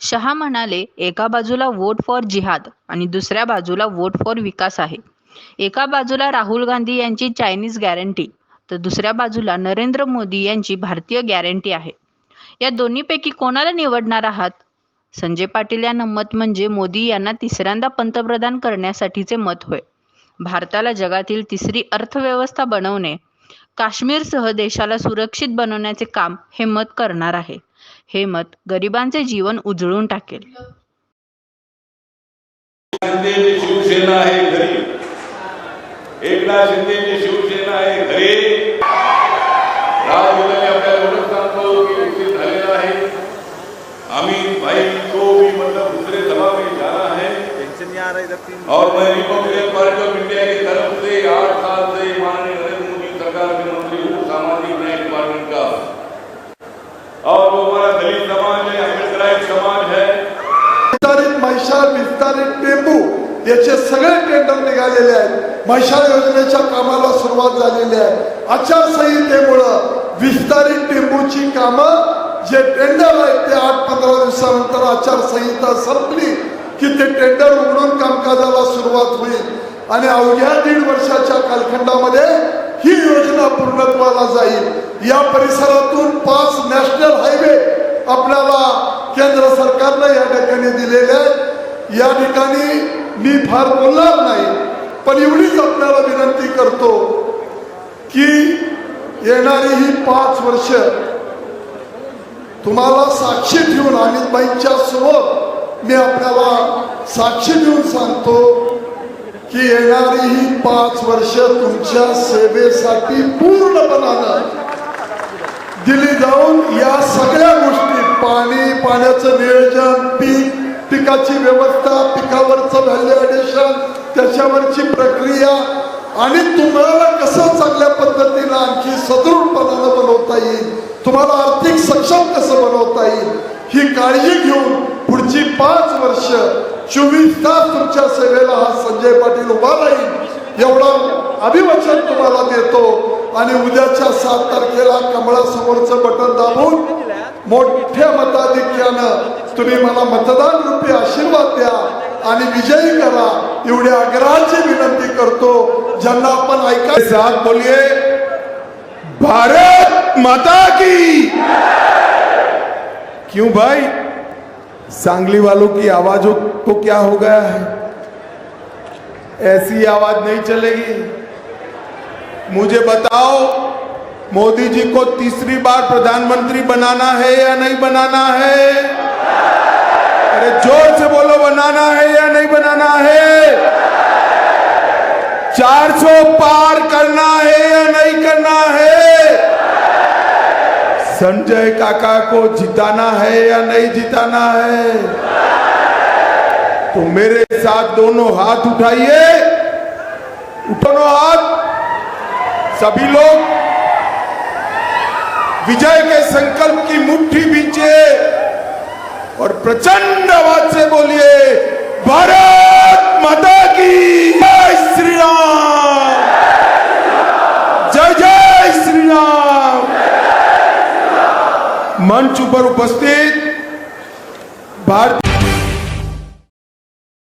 शहा म्हणाले एका बाजूला वोट फॉर जिहाद आणि दुसऱ्या बाजूला वोट फॉर विकास आहे. एका बाजूला राहुल गांधी यांची चायनीज गॅरंटी तर दुसऱ्या बाजूला नरेंद्र मोदी यांची भारतीय गॅरंटी आहे. या दोन्हीपैकी कोणाला निवडणार आहात? संजय पाटील यांना मत म्हणजे मोदी यांना तिसऱ्यांदा पंतप्रधान करण्यासाठीचे मत होय. भारताला जगातील तिसरी अर्थव्यवस्था बनवणे काश्मीरसह देशाला सुरक्षित बनवण्याचे काम हे मत करणार आहे. हे मत गरिबांचे जीवन उजळून टाकेल. शिवसेना आहे घरी. एकनाथ शिंदेची शिवसेना आहे घरी. है और मैं रिपब्लिकन पार्टी ऑफ इंडिया की तरफ से आठ साल से माननीय नरेंद्र मोदी सरकार के मंत्री हूँ सामाजिक न्याय डिपार्टमेंट का और वो हमारा दलित समाज है अम्बेडकराइट समाज है विस्तारित म्हैसाळ विस्तारित टेंबू याचे सगळे टेंडर निघालेले आहेत. मशाल योजनेच्या कामाला सुरुवात झालेली आहे. आचारसंहितेमुळं विस्तारित टेंबूची कामं जे टेंडर आहेत ते आठ पंधरा दिवसानंतर आचारसंहिता संपली की ते टेंडर उघडून कामकाजाला सुरुवात होईल. आणि अवघ्या दीड वर्षाच्या कालखंडामध्ये ही योजना पूर्णत्वाला जाईल. या परिसरातून पाच नॅशनल हायवे आपल्याला केंद्र सरकारनं या ठिकाणी दिलेले आहेत. या ठिकाणी मी फार बोलणार नाही पण एवढीच आपल्याला विनंती करतो की येणारी ही पाच वर्ष तुम्हाला साक्षी ठेवून अमितबाईंच्या समोर मी आपल्याला साक्षी देऊन सांगतो की येणारी ही पाच वर्ष तुमच्या सेवेसाठी पूर्णपणानं दिली जाऊन या सगळ्या गोष्टी पाणी पाण्याचं नियोजन पीक पिकाची व्यवस्था पिकावरचं व्हॅल्यू ॲडिशन त्याच्यावरची प्रक्रिया. आणि तुम्हाला कसं चांगल्या पद्धतीनं आणखी सदृढपणानं बनवता येईल? तुम्हाला आर्थिक सक्षम कसं बनवता येईल? ही काळजी घेऊन पुढची पाच वर्ष चोवीस तास तुमच्या सेवेला हा संजय पाटील उभा राहील. एवढा अभिवचन तुम्हाला देतो. आणि उद्याच्या सात तारखेला कमळासमोरचं बटन दाबून मोठ्या मताधिक्यानं तुम्ही मला मतदान रूपी आशीर्वाद द्या आणि विजयी करा. एवढी आग्रहाची विनंती करतो. ज्यांना आपण ऐका साथ भारत माता की क्यों भाई? सांगली वालों की आवाजों को क्या हो गया है? ऐसी आवाज़ नहीं चलेगी। मुझे बताओ, मोदी जी को तीसरी बार प्रधानमंत्री बनाना है या नहीं बनाना है? अरे ज़ोर से बोलो, बनाना है या नहीं बनाना है? 400 पार करना है या नहीं करना है? संजय काका को जिताना है या नहीं जिताना है? तो मेरे साथ दोनों हाथ उठाइए। दोनों हाथ। सभी लोग विजय के संकल्प की मुट्ठी बीचे और प्रचंड आवाज़ से बोलिए, भारत माता की जय श्री राम जय जय श्री राम मंच पर उपस्थित भारतीय